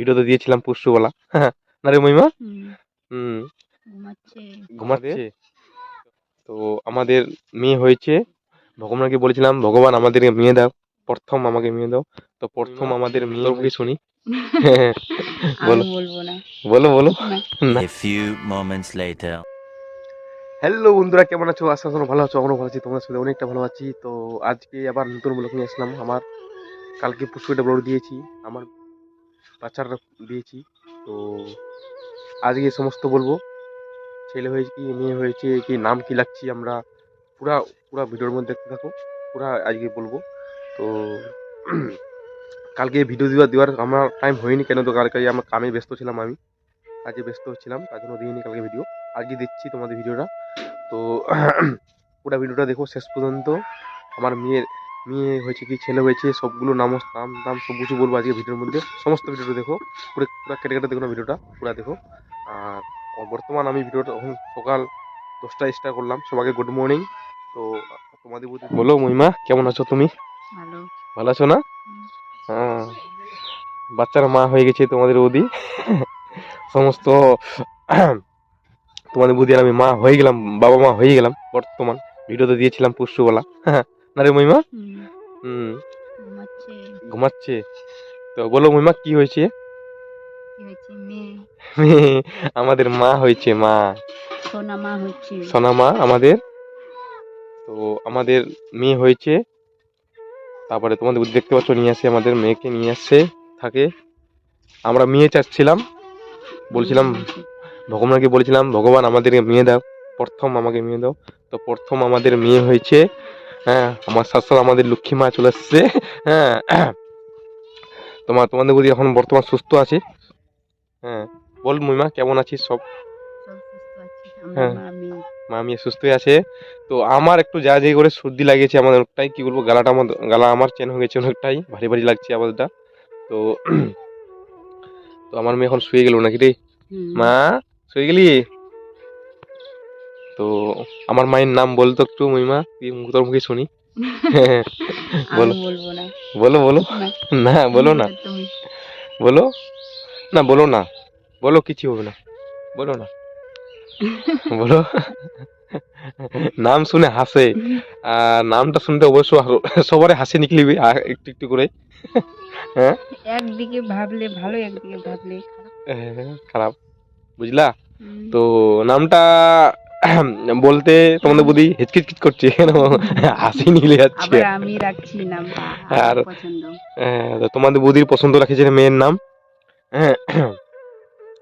ভিডিওতে দিয়েছিলাম পুষ্যবেলা না রে মহিমা? হুম, ঘুমাচ্ছে। তো আমাদের মেয়ে হয়েছে। ভগবানকে বলেছিলাম ভগবান আমাদেরকে মেয়ে দাও। প্রথম আমাকে মেয়ে দাও। তো প্রথম আমাদের মেয়ে মুখে শুনি। বলো। আমি বলব না। বলো বলো। না। না। A few moments later. Hello বন্ধুরা কেমন আছো? আশা করি ভালো আছো আমরাও ভালো আছি তোমাদের সাথে অনেকটা ভালো আছি। তো আজকে আবার নতুন ব্লগ নিয়ে আসলাম। আমার কালকে পুষ্পটা ব্লগ দিয়েছি। আমার বাচ্চার দিয়েছি। তো আজকে সমস্ত বলব। ছেলে হয়েছে কি মেয়ে হয়েছে কি নাম কি লাগছি আমরা পুরা পুরা ভিডিওর মধ্যে দেখতে থাকো। পুরা আজকে বলব। তো কালকে ভিডিও দেওয়ার দেওয়ার আমার টাইম হয়নি কেন তো? কালকে আমার কামে ব্যস্ত ছিলাম আমি। কাজে ব্যস্ত ছিলাম, তার জন্য দিইনি কালকে ভিডিও আজকে দিচ্ছি তোমাদের ভিডিওটা তো পুরো ভিডিওটা দেখো শেষ পর্যন্ত। আমার মেয়ের মেয়ে হয়েছে কি ছেলে হয়েছে সবগুলো নাম নাম নাম সব কিছু বলব আজকে ভিডিওর মধ্যে। সমস্ত ভিডিওটা দেখো পুরো পুরো কেটে কেটে দেখো না ভিডিওটা পুরো দেখো। আর বর্তমান আমি ভিডিওটা এখন সকাল দশটায় স্টার্ট করলাম সবাইকে গুড মর্নিং তো তোমাদের বলো মহিমা কেমন আছো তুমি? ভালো। ভালো আছো না। হ্যাঁ। বাচ্চার মা হয়ে গেছে তোমাদের বৌদি। সমস্ত তোমাদের বৌদি আর আমি মা হয়ে গেলাম বাবা মা হয়ে গেলাম বর্তমান। ভিডিওতে দিয়েছিলাম পুষ্যবেলা না রে মহিমা? হুম, ঘুমাচ্ছে। তো বলো মহিমা কি হয়েছে? মেয়ে। আমাদের মা হয়েছে মা। সোনা মা সোনা মা আমাদের। তো আমাদের মেয়ে হয়েছে। তারপরে তোমাদের দেখতে পাচ্ছ নিয়ে আসে আমাদের মেয়েকে নিয়ে আসছে থাকে। আমরা মেয়ে চাচ্ছিলাম। বলছিলাম ভগবানকে বলেছিলাম ভগবান আমাদেরকে মেয়ে দাও। প্রথম আমাকে মেয়ে দাও। তো প্রথম আমাদের মেয়ে হয়েছে। হ্যাঁ আমার শাশুড় আমাদের লক্ষ্মী মা চলে এসছে হ্যাঁ। তোমার তোমাদের বৌদি এখন বর্তমান সুস্থ আছে? হ্যাঁ বল মহিমা কেমন আছিস সব? সব সুস্থ আছে হ্যাঁ। আমার মা মেয়ে মা আমি সুস্থই আছে। তো আমার একটু যা যে করে সর্দি লাগিয়েছে আমার অনেকটাই কি বলব গালাটা আমার গালা আমার চেন হয়ে গেছে অনেকটাই ভারী ভারী লাগছে আবারটা তো তো আমার মেয়ে এখন শুয়ে গেল নাকি রে? মা শুয়ে গেলি? তো আমার মায়ের নাম বলতো একটু মহিমা তোর মুখে শুনি। বলো। বলো বলো। না, বলো না। বলো। না বলো না। বলো কিছু হবে না। বলো না। বলো। নাম শুনে হাসে। আর নামটা শুনতে অবশ্য সবারই হাসি নিকলিবি একটু একটু করে একদিকে ভাবলে ভালো একদিকে ভাবলে খারাপ। বুঝলা? তো নামটা বলতে তোমাদের বুদ্ধি হিচকিচকিচ করছে কেন? হাসি নিলে যাচ্ছে। আমি রাখছি আমার আর- পছন্দ। হ্যাঁ, তোমাদের বুদির পছন্দ রাখেছে মেয়ের নাম। হ্যাঁ,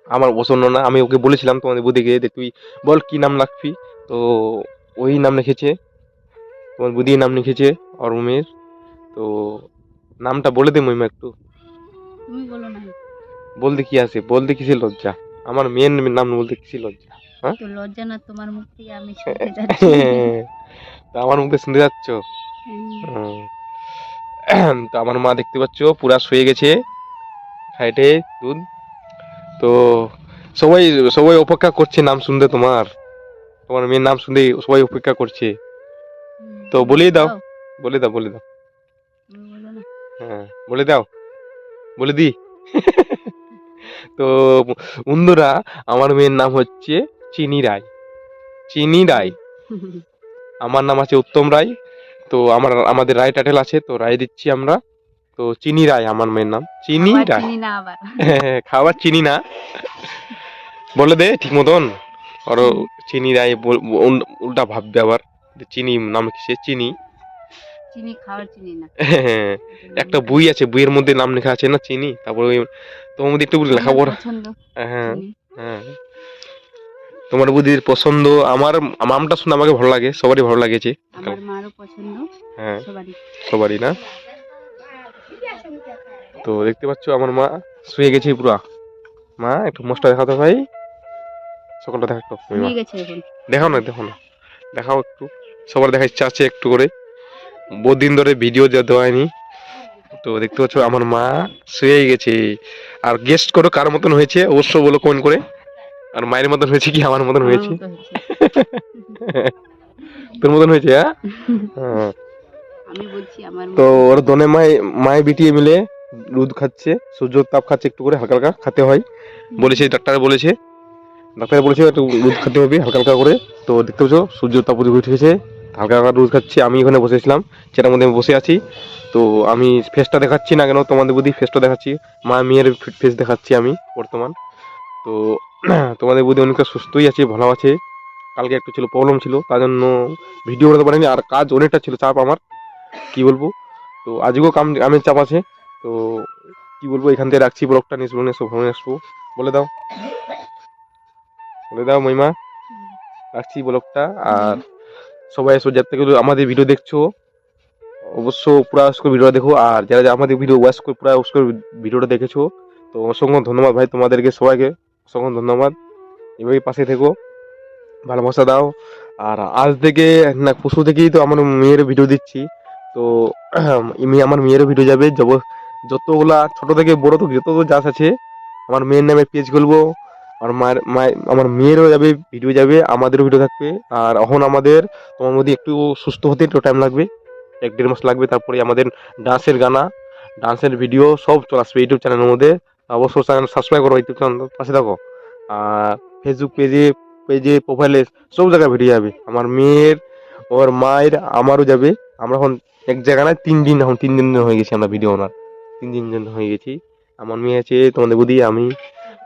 আমার পছন্দ না আমি ওকে বলেছিলাম তোমাদের বুদিকে যে তুই বল কি নাম রাখবি। তো ওই নাম লিখেছে তোমার বুদি নাম লিখেছে ওর মেয়ের তো নামটা বলে দে মহিমা একটু। তুমি বলো না। বলতে কি আছে? বলতে কিসে লজ্জা? আমার মেয়ের নাম বলতে কিসে লজ্জা? তো লজ্জা না তোমার মুখ থেকে আমি শুনতে যাচ্ছি। তো আমার মুখে শুনতে যাচ্ছ। তো আমার মা দেখতে পাচ্ছ পুরা শুয়ে গেছে। খাইটে দুধ তো সবাই সবাই অপেক্ষা করছে নাম শুনতে তোমার। তোমার মেয়ের নাম শুনতে সবাই অপেক্ষা করছে। তো বলেই দাও। দাও, বলে দাও বলে দাও। বলো না। হ্যাঁ বলে দাও। বলে দি। তো বন্ধুরা আমার মেয়ের নাম হচ্ছে চিনি রায় চিনি রায় আমার নাম আছে উত্তম রায় তো আমার আমাদের রায় টাইটেল আছে তো রায় দিচ্ছি আমরা। তো চিনি রায় আমার মেয়ের নাম। চিনি রায় হ্যাঁ, খাবার চিনি না। বলে দে ঠিক মতন। আর হুম। চিনি রায় উল্টা ভাববে আবার চিনি নাম কিসে চিনি। চিনি খাওয়ার চিনি না। হ্যাঁ, একটা বই আছে বইয়ের মধ্যে নাম লেখা আছে না চিনি? তারপর তোমার মধ্যে একটু লেখাপড়া হ্যাঁ হ্যাঁ। তোমার বুদ্ধির পছন্দ আমার নামটা শুনে আমাকে ভালো লাগে সবারই ভালো লাগেছে আমার মারও পছন্দ হ্যাঁ সবারই। সবারই না? তো দেখতে পাচ্ছ আমার মা শুয়ে গেছে পুরা। মা একটু মোষটা দেখাতো ভাই। সকালটা দেখা একটু ওই মা। নিয়ে গেছে এখন। দেখাও না দেখো না। দেখাও একটু। সবার দেখা ইচ্ছা আছে একটু করে। বহুদিন ধরে ভিডিও দেওয়া হয়নি। তো দেখতে পাচ্ছ আমার মা শুয়ে গেছে। আর গেস্ট করো কার মতন হয়েছে অবশ্য বলো কোন করে। আর মায়ের মতন হয়েছে কি আমার মতন হয়েছে? তোর মতন হয়েছে হ্যাঁ? হ্যাঁ। তো ওর দনে মায় মায় বিটিয়ে মিলে দুধ খাচ্ছে সূর্য তাপ খাচ্ছে একটু করে হালকা হালকা খেতে হয়। বলেছে ডাক্তার বলেছে। ডাক্তার বলেছে একটু দুধ খেতে হবে হালকা হালকা করে। তো দেখতে পাচ্ছ সূর্য তাপ উঠে উঠেছে। হালকা হালকা দুধ খাচ্ছি আমি এখানে বসেছিলাম সেটার মধ্যে আমি বসে আছি। তো আমি ফেসটা দেখাচ্ছি না কেন তোমাদের বুদ্ধি ফেসটা দেখাচ্ছি। মা মেয়ের ফেস দেখাচ্ছি আমি বর্তমান। তো তোমাদের বুদ্ধি অনেকটা সুস্থই আছে, ভালো আছে। কালকে একটু ছিল প্রবলেম ছিল, তার জন্য ভিডিও করতে পারিনি, আর কাজ অনেকটা ছিল চাপ আমার, কি বলব? তো আজকেও কাম, কামের চাপ আছে, তো কি বলব, এখান থেকে রাখছি ব্লগটা নিয়ে আসব ভ্রমণে আসব। বলে দাও। বলে দাও মহিমা। রাখছি ব্লগটা, আর সবাই এসো, যার থেকে আমাদের ভিডিও দেখছ, অবশ্য পুরো করে ভিডিওটা দেখো, আর যারা আমাদের ভিডিও ওয়াচ করে, পুরো করে ভিডিওটা দেখেছ, তো অসংখ্য ধন্যবাদ ভাই তোমাদেরকে, সবাইকে। অসংখ্য ধন্যবাদ। এভাবেই পাশে থেকো, ভালোবাসা দাও। আর আজ থেকে, না পশু থেকেই তো আমার মেয়ের ভিডিও দিচ্ছি। তো মেয়ে আমার মেয়েরও ভিডিও যাবে। যাব, যতগুলা ছোট থেকে বড় তো যত যাস আছে, আমার মেয়ের নামে পেজ খুলবো। আর মায়ের মায়ের, আমার মেয়েরও যাবে ভিডিও যাবে, আমাদেরও ভিডিও থাকবে। আর এখন আমাদের, তোমার মধ্যে একটু সুস্থ হতে একটু টাইম লাগবে। এক দেড় মাস লাগবে, তারপরে আমাদের ডান্সের গানা ডান্সের ভিডিও সব চলে আসবে ইউটিউব চ্যানেলের মধ্যে। অবশ্যই চ্যানেল সাবস্ক্রাইব করো ইউটিউব চ্যানেল পাশে থাকো। আর ফেসবুক পেজে পেজে প্রোফাইলে সব জায়গায় ভিডিও যাবে। আমার মেয়ের ওর মায়ের আমারও যাবে। আমরা এখন এক জায়গায় না তিন দিন এখন তিন দিন হয়ে গেছি আমরা ভিডিও বানার। তিন দিন জন হয়ে গেছি। আমার মেয়ে আছে তোমাদের বুদ্ধি আমি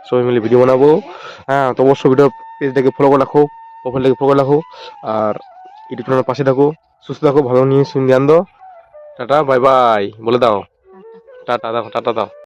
সবাই মিলে ভিডিও বানাবো। হ্যাঁ তো অবশ্যই ভিডিও পেজটাকে ফলো করে রাখো প্রোফাইলটাকে ফলো করে রাখো। আর ইউটিউব চ্যানেলের পাশে থাকো সুস্থ থাকো ভালো নিয়ে শুনে দাও টাটা বাই বাই বলে দাও। টাটা। টাটা দাও টাটা দাও।